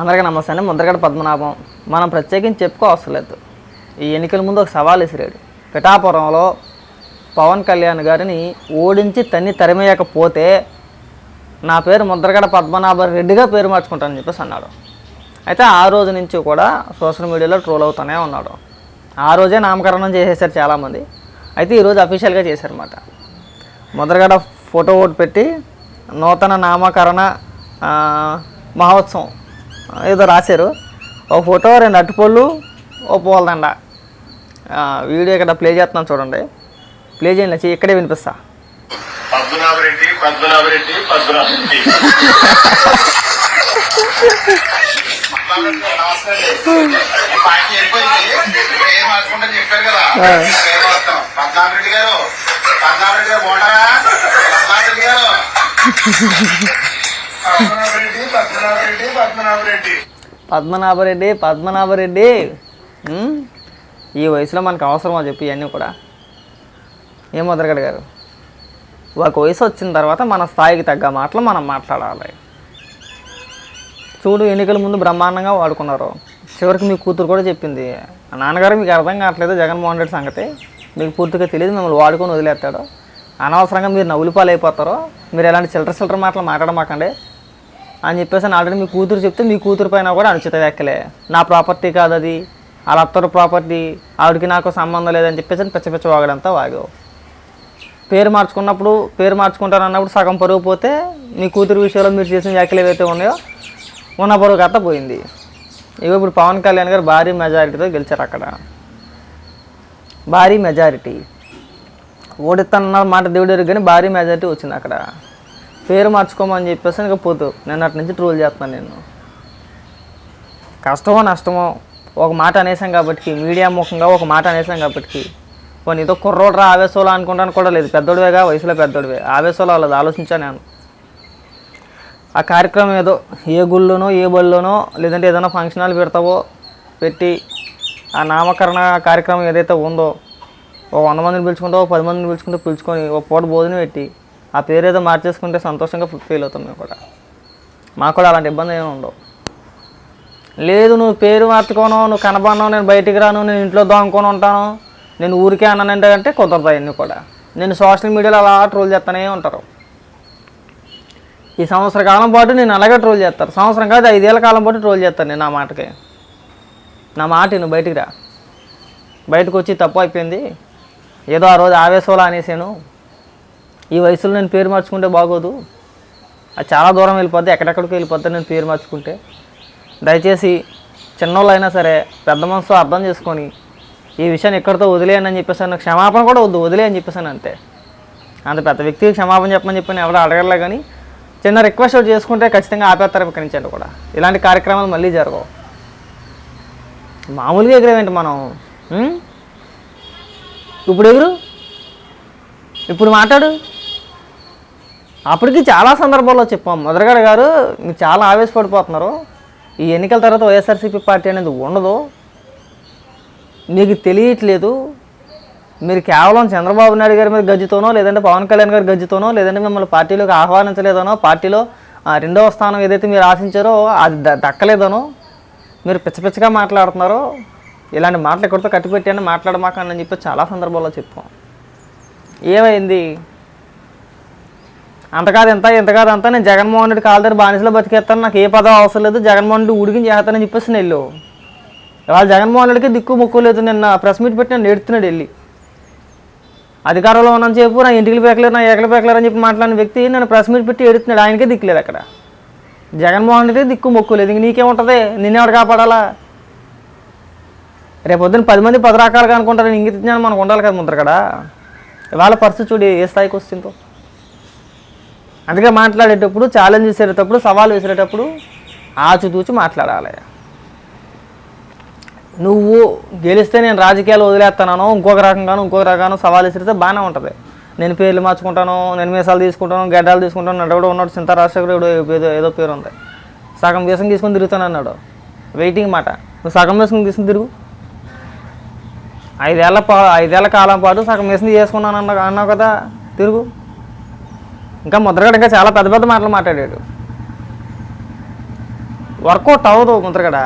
అందరికీ నమస్తే అండి. ముద్రగడ పద్మనాభం. మనం ప్రత్యేకించి చెప్పుకోవసరం లేదు. ఈ ఎన్నికల ముందు ఒక సవాల్ విసిరాడు. పిఠాపురంలో పవన్ కళ్యాణ్ గారిని ఓడించి తన్ని తరిమేయకపోతే నా పేరు ముద్రగడ పద్మనాభ రెడ్డిగా పేరు మార్చుకుంటానని చెప్పేసి అన్నాడు. అయితే ఆ రోజు నుంచి కూడా సోషల్ మీడియాలో ట్రోల్ అవుతూనే ఉన్నాడు. ఆ రోజే నామకరణం చేసేసారు చాలామంది. అయితే ఈరోజు అఫీషియల్గా చేశారన్నమాట. ముద్రగడ ఫోటో ఓటు పెట్టి నూతన నామకరణ మహోత్సవం ఏదో రాశారు. ఒక ఫోటో రెండు అట్టుపళ్ళు ఓ పూలదండ. వీడియో ఇక్కడ ప్లే చేస్తున్నాను చూడండి. ప్లే చేయండి చెయ్యి ఇక్కడే వినిపిస్తా. పద్మనాభరెడ్డి పద్మనాభరెడ్డి పద్మనాభరెడ్డి చెప్పారు కదా. పద్మనాభరెడ్డి గారు పద్మనాభరెడ్డి గారు పద్మనాభరెడ్డి గారు. పద్మనాభరెడ్డి పద్మనాభరెడ్డి ఈ వయసులో మనకు అవసరమా చెప్పి ఇవన్నీ కూడా. ఏం ముద్రగడ గారు? ఒక వయసు వచ్చిన తర్వాత మన స్థాయికి తగ్గ మాటలు మనం మాట్లాడాలి. చూడు ఎన్నికల ముందు బ్రహ్మాండంగా వాడుకున్నారు. చివరికి మీ కూతురు కూడా చెప్పింది. "ఆ నాన్నగారు మీకు అర్థం కావట్లేదు జగన్మోహన్ రెడ్డి సంగతి. మీకు పూర్తిగా తెలియదు మిమ్మల్ని వాడుకొని వదిలేస్తాడు. అనవసరంగా మీరు నవ్వులు పాలైపోతారో. మీరు ఎలాంటి చిల్లర చిల్లర మాటలు మాట్లాడమాకండి. అని చెప్పేసి ఆల్రెడీ మీ కూతురు చెప్తే మీ కూతురు పైన కూడా అనుచిత వ్యాఖ్యలే. నా ప్రాపర్టీ కాదు అది. వాళ్ళ అత్తరు ప్రాపర్టీ. ఆవిడకి నాకు సంబంధం లేదని చెప్పేసి అని పిచ్చ పిచ్చ వాగడంతా వాగావు. పేరు మార్చుకున్నప్పుడు పేరు మార్చుకుంటారు అన్నప్పుడు సగం పరుగు పోతే మీ కూతురు విషయంలో మీరు చేసిన వ్యాఖ్యలు ఏవైతే ఉన్నాయో ఉన్న పరుగు కట్ట పోయింది. ఇవి ఇప్పుడు పవన్ కళ్యాణ్ గారు భారీ మెజారిటీతో గెలిచారు అక్కడ. భారీ మెజారిటీ. ఓడిస్తానన్న మాట దేవుడు కానీ భారీ మెజారిటీ వచ్చింది అక్కడ. పేరు మార్చుకోమని చెప్పేసి ఇంకా పోతు. నేను అటు నుంచి ట్రోల్ చేస్తున్నాను నేను కష్టమో నష్టమో ఒక మాట అనేసాం కాబట్టి మీడియా ముఖంగా ఒక మాట అనేసాం కాబట్టి పోనీ ఏదో కుర్రోడు రా ఆవేశంలో అనుకుంటాను కూడా లేదు. పెద్దోడివేగా వయసులో పెద్దోడివే. ఆవేశంలో వాళ్ళది ఆలోచించాను నేను. ఆ కార్యక్రమం ఏదో ఏ గుళ్ళోనో ఏ బళ్ళోనో లేదంటే ఏదైనా ఫంక్షన్ హాల్ పెడతావో పెట్టి ఆ నామకరణ కార్యక్రమం ఏదైతే ఉందో ఒక వంద మందిని పిలుచుకుంటావో పది మందిని పిలుచుకుంటే పిలుచుకొని ఒక పూట భోజనం పెట్టి ఆ పేరు ఏదో మార్చేసుకుంటే సంతోషంగా ఫీల్ అవుతాం మేము కూడా. మాకు కూడా అలాంటి ఇబ్బంది ఏమి ఉండవు. లేదు నువ్వు పేరు మార్చుకోను నువ్వు కనబడను నేను బయటికి రాను నేను ఇంట్లో దొంగకొని ఉంటాను నేను ఊరికే అన్నానంటే అంటే కుదరదు అవన్నీ కూడా. నేను సోషల్ మీడియాలో అలా ట్రోల్ చేస్తూనే ఉంటారు. ఈ సంవత్సర కాలం పాటు నేను అలాగే ట్రోల్ చేస్తారు. సంవత్సరం కాదు ఐదేళ్ళ కాలం పాటు ట్రోల్ చేస్తాను నేను నా మాటకి. నా మాట నువ్వు బయటికి రా. బయటకు వచ్చి తప్పు అయిపోయింది. ఏదో ఆ రోజు ఆవేశంలో అనేసాను ఈ వయసులో నేను పేరు మార్చుకుంటే బాగోదు. అది చాలా దూరం వెళ్ళిపోద్ది ఎక్కడెక్కడికి వెళ్ళిపోద్ది నేను పేరు మార్చుకుంటే. దయచేసి చిన్నోళ్ళు అయినా సరే పెద్ద మనసు అర్థం చేసుకొని ఈ విషయాన్ని ఎక్కడితో వదిలేయని అని చెప్పేసాను క్షమాపణ కూడా వద్దు వదిలే అని చెప్పేసాను అంతే. అంత పెద్ద వ్యక్తికి క్షమాపణ చెప్పమని చెప్పని ఎవరు అడగలే కానీ చిన్న రిక్వెస్ట్ చేసుకుంటే ఖచ్చితంగా ఆపేస్తారు ఇక్కడి నుంచి కూడా. ఇలాంటి కార్యక్రమాలు మళ్ళీ జరగవు. మామూలుగా ఎగిరేవేంటి మనం? ఇప్పుడు ఎగురు? ఇప్పుడు మాట్లాడు. అప్పటికి చాలా సందర్భాల్లో చెప్పాం. మొదలగడ గారు మీరు చాలా ఆవేశపడిపోతున్నారు. ఈ ఎన్నికల తర్వాత వైఎస్ఆర్సీపీ పార్టీ అనేది ఉండదు. మీకు తెలియట్లేదు. మీరు కేవలం చంద్రబాబు నాయుడు గారి మీద గజ్జుతోనో లేదంటే పవన్ కళ్యాణ్ గారి గజ్జుతోనో లేదంటే మిమ్మల్ని పార్టీలోకి ఆహ్వానించలేదనో పార్టీలో ఆ, రెండవ స్థానం ఏదైతే మీరు ఆశించారో అది దక్కలేదనో మీరు పిచ్చపిచ్చగా మాట్లాడుతున్నారో. ఇలాంటి మాటలు ఎక్కడితో కట్టిపెట్టాను అని మాట్లాడమాకండి అని చెప్పి చాలా సందర్భాల్లో చెప్పాం. ఏమైంది? అంతకాదు ఎంత ఎంత అంత నేను జగన్మోహన్ రెడ్డి కాళ్ళ దగ్గర బానిసలో బతికేస్తాను. నాకు ఏ పదవి అవసరం లేదు. జగన్మోహన్ రెడ్డి ఉడికించి చేస్తానని చెప్పేసి నేను వెళ్ళు ఇవాళ జగన్మోహన్ రెడ్డికి దిక్కు మొక్కు లేదు. నిన్న ప్రెస్ మీట్ పెట్టి నేను ఏడుతున్నాడు వెళ్ళి అధికారంలో ఉన్నాను చెప్పు నా ఇంటికి పేకలేరు నా ఏకలు పేకలేరు అని చెప్పి మాట్లాడిన వ్యక్తి నేను ప్రెస్ మీట్ పెట్టి ఏడుతున్నాడు ఆయనకే దిక్కులేదు అక్కడ. జగన్మోహన్ రెడ్డి దిక్కు మొక్కు లేదు. ఇంక నీకేముంటుంది? నిన్నెవడు కాపాడాలా? రేపు పొద్దున్న పది మంది పది రకాలుగా అనుకుంటారు. ఇంగిత జ్ఞానం మనకు ఉండాలి కదా ముద్ర కదా ఇవాళ పరిస్థితి చూడు ఏ స్థాయికి వస్తుందో. అందుకే మాట్లాడేటప్పుడు ఛాలెంజ్ చేసేటప్పుడు సవాల్ వేసేటప్పుడు ఆచితూచి మాట్లాడాలి. నువ్వు గెలిస్తే నేను రాజకీయాలు వదిలేస్తాను ఇంకొక రకంగాను ఇంకొక రకంగాను సవాల్ విసిరితే బాగానే ఉంటుంది. నేను పేర్లు మార్చుకుంటాను నేను మీసాలు తీసుకుంటాను గడ్డాలు తీసుకుంటాను నడు కూడా ఉన్నాడు చింత రాజశేఖరుడు ఏదో ఏదో పేరు ఉంది. సగం వేసం తీసుకుని తిరుగుతాను అన్నాడు. వెయిటింగ్ మాట. నువ్వు సగం వేసుకుని తీసుకుని తిరుగు. ఐదేళ్ళ పా ఐదేళ్ళ కాలం పాటు సగం వేసింది చేసుకున్నాను అన్న అన్నావు కదా తిరుగు. ఇంకా ముద్రగడ ఇంకా చాలా పెద్ద పెద్ద మాటలు మాట్లాడాడు. వర్కౌట్ అవ్వదు ముద్రగడ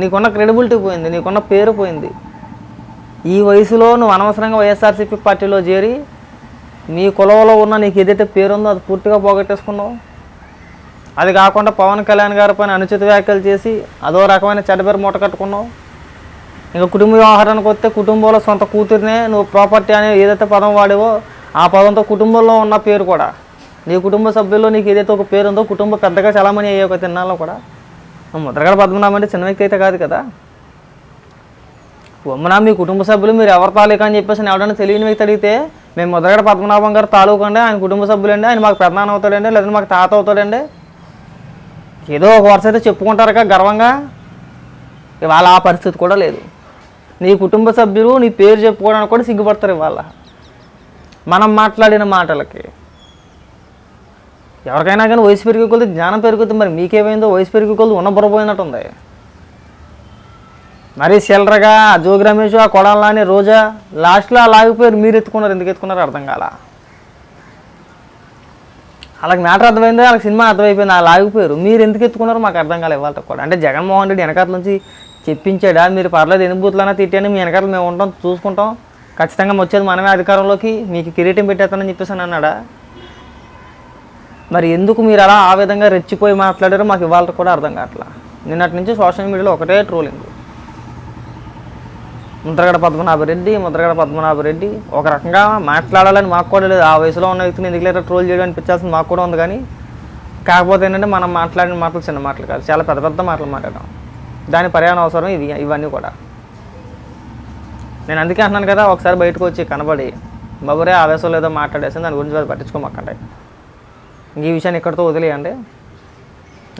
నీకున్న క్రెడిబిలిటీ పోయింది నీకున్న పేరు పోయింది. ఈ వయసులో నువ్వు అనవసరంగా వైఎస్ఆర్సీపీ పార్టీలో చేరి నీ కులంలో ఉన్న నీకు ఏదైతే పేరుందో అది పూర్తిగా పోగొట్టేసుకున్నావు. అది కాకుండా పవన్ కళ్యాణ్ గారి పైన అనుచిత వ్యాఖ్యలు చేసి అదో రకమైన చెడ్డపేరు మూట కట్టుకున్నావు. ఇంకా కుటుంబ వ్యవహారానికి వస్తే కుటుంబంలో సొంత కూతురినే నువ్వు ప్రాపర్టీ అనే ఏదైతే పదం వాడేవో ఆ పదంతో కుటుంబంలో ఉన్న పేరు కూడా. నీ కుటుంబ సభ్యుల్లో నీకు ఏదైతే ఒక పేరు ఉందో కుటుంబ పెద్దగా చలామణి అయ్యే ఒక తిన్నాలో కూడా. ముద్రగడ పద్మనాభం అంటే చిన్న వ్యక్తి అయితే కాదు కదా. పద్మనాభ మీ కుటుంబ సభ్యులు మీరు ఎవరి తాలూకా అని చెప్పేసి ఎవడన్నా తెలియని వ్యక్తి అడిగితే మేము ముద్రగడ పద్మనాభం గారు తాలూకా అండి ఆయన కుటుంబ సభ్యులండి ఆయన మాకు పెద్దనాన్న అవుతాడండి లేదంటే మాకు తాత అవుతాడండి. ఏదో ఒక వరుస అయితే చెప్పుకుంటారుగా గర్వంగా. ఇవాళ ఆ పరిస్థితి కూడా లేదు. నీ కుటుంబ సభ్యులు నీ పేరు చెప్పుకోవడానికి కూడా సిగ్గుపడతారు ఇవాళ. మనం మాట్లాడిన మాటలకి. ఎవరికైనా కానీ వయసు పెరిగే జ్ఞానం పెరుగుతుంది మరి మీకేమైందో వయసు పెరిగే కొద్ది ఉన్న బుర్రపోయినట్టు ఉంది మరి చిల్లరగా ఆ జోగి రమేష్ ఆ కొడాలని రోజా లాస్ట్లో ఆ లాగిపోయారు మీరు ఎత్తుకున్నారు ఎందుకు ఎత్తుకున్నారు అర్థం కాల. వాళ్ళకి మ్యాటర్ అర్థమైంది వాళ్ళకి సినిమా అర్థమైపోయింది ఆ లాగిపోయారు మీరు ఎందుకు ఎత్తుకున్నారో మాకు అర్థం కాలేదు ఇవాళ కూడా. అంటే జగన్మోహన్ రెడ్డి వెనకాల నుంచి చెప్పించాడా మీరు పర్లేదు ఎన్ని బూత్లైనా తిట్టాను మీ వెనకాల మేము ఉంటాం చూసుకుంటాం. ఖచ్చితంగా వచ్చేది మనమే అధికారంలోకి మీకు కిరీటం పెట్టేస్తానని చెప్పేసి అని అన్నాడా? మరి ఎందుకు మీరు అలా ఆ విధంగా రెచ్చిపోయి మాట్లాడారో మాకు ఇవాళ కూడా అర్థం కావట్లా. నిన్నటి నుంచి సోషల్ మీడియాలో ఒకటే ట్రోలింగ్. ముద్రగడ పద్మనాభరెడ్డి ముద్రగడ పద్మనాభరెడ్డి ఒక రకంగా మాట్లాడాలని మాకు కూడా లేదు. ఆ వయసులో ఉన్న వ్యక్తిని ఎందుకు లేదా ట్రోల్ చేయడం అనిపించాల్సింది మాకు కూడా ఉంది కానీ కాకపోతే ఏంటంటే మనం మాట్లాడిన మాటలు చిన్న మాటలు కాదు. చాలా పెద్ద పెద్ద మాటలు మాట్లాడడం దాని పర్యాణ అవసరం ఇవి ఇవన్నీ కూడా. నేను అందుకే అంటున్నాను కదా ఒకసారి బయటకు వచ్చి కనబడి బాబురే ఆవేశం లేదో మాట్లాడేసి దాని గురించి అది పట్టించుకోమాకండి. ఈ విషయాన్ని ఇక్కడితో వదిలేయండి.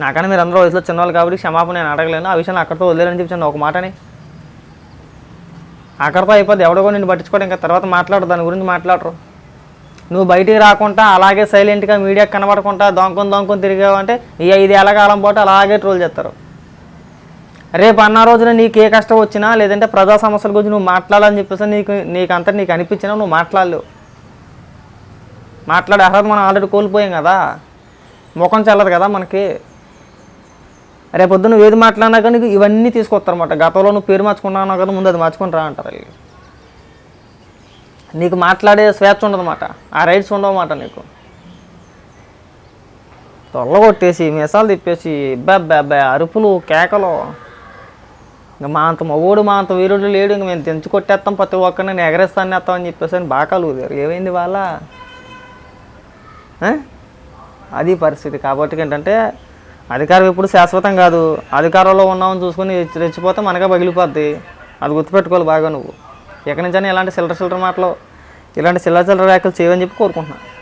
నాకన్నా మీరు అందరూ వయసులో చిన్నవాళ్ళు కాబట్టి క్షమాపణ నేను అడగలేను. ఆ విషయాన్ని అక్కడితో వదిలేరని చెప్పాను ఒక మాటని. అక్కడితో అయిపోద్ది. ఎవడో నేను పట్టించుకోవడం ఇంకా తర్వాత మాట్లాడు దాని గురించి మాట్లాడరు. నువ్వు బయటికి రాకుండా అలాగే సైలెంట్గా మీడియాకి కనబడకుండా దొంకొని దొంకొని తిరిగావంటే ఈ ఐదు ఏళ్ళ కాలం పాటు అలాగే ట్రోల్ చేస్తారు. రేపు అన్న రోజున నీకు ఏ కష్టం వచ్చినా లేదంటే ప్రజా సమస్యల గురించి నువ్వు మాట్లాడాలని చెప్పేసి నీకు నీకు అంతా నీకు అనిపించినా నువ్వు మాట్లాడలేవు. మాట్లాడే అర్హత మనం ఆల్రెడీ కోల్పోయాం కదా. ముఖం చల్లదు కదా మనకి. రేపు పొద్దున్న ఏది మాట్లాడినా కానీ ఇవన్నీ తీసుకొస్తారన్నమాట. గతంలో నువ్వు పేరు మార్చుకున్నావు కదా ముందు అది మార్చుకుని రా అంటారు వీళ్ళు. నీకు మాట్లాడే స్వేచ్ఛ ఉండదన్నమాట. ఆ రైట్స్ ఉండవన్నమాట నీకు. తొల్లగొట్టేసి మిసాలు తిప్పేసి అబ్బాయి అరుపులు కేకలు. ఇంకా మా అంత మగోడు మా అంత వీరుడు లేడు ఇంక మేము తెంచు కొట్టేస్తాం ప్రతి ఒక్కరిని నేను ఎగరేస్తాను వేస్తాం అని చెప్పేసి అని బాకాలు ఊదారు. ఏమైంది వాళ్ళ? అది పరిస్థితి. కాబట్టి ఏంటంటే అధికారం ఎప్పుడు శాశ్వతం కాదు. అధికారంలో ఉన్నామని చూసుకొని రెచ్చి- రెచ్చిపోతే మనకే పగిలిపోద్ది. అది గుర్తుపెట్టుకోవాలి బాగా నువ్వు. ఎక్కడి నుంచైనా ఇలాంటి చిల్లర చిల్లర మాటలు ఇలాంటి చిల్లర చిల్లర వ్యాఖ్యలు చేయవని చెప్పి కోరుకుంటున్నాను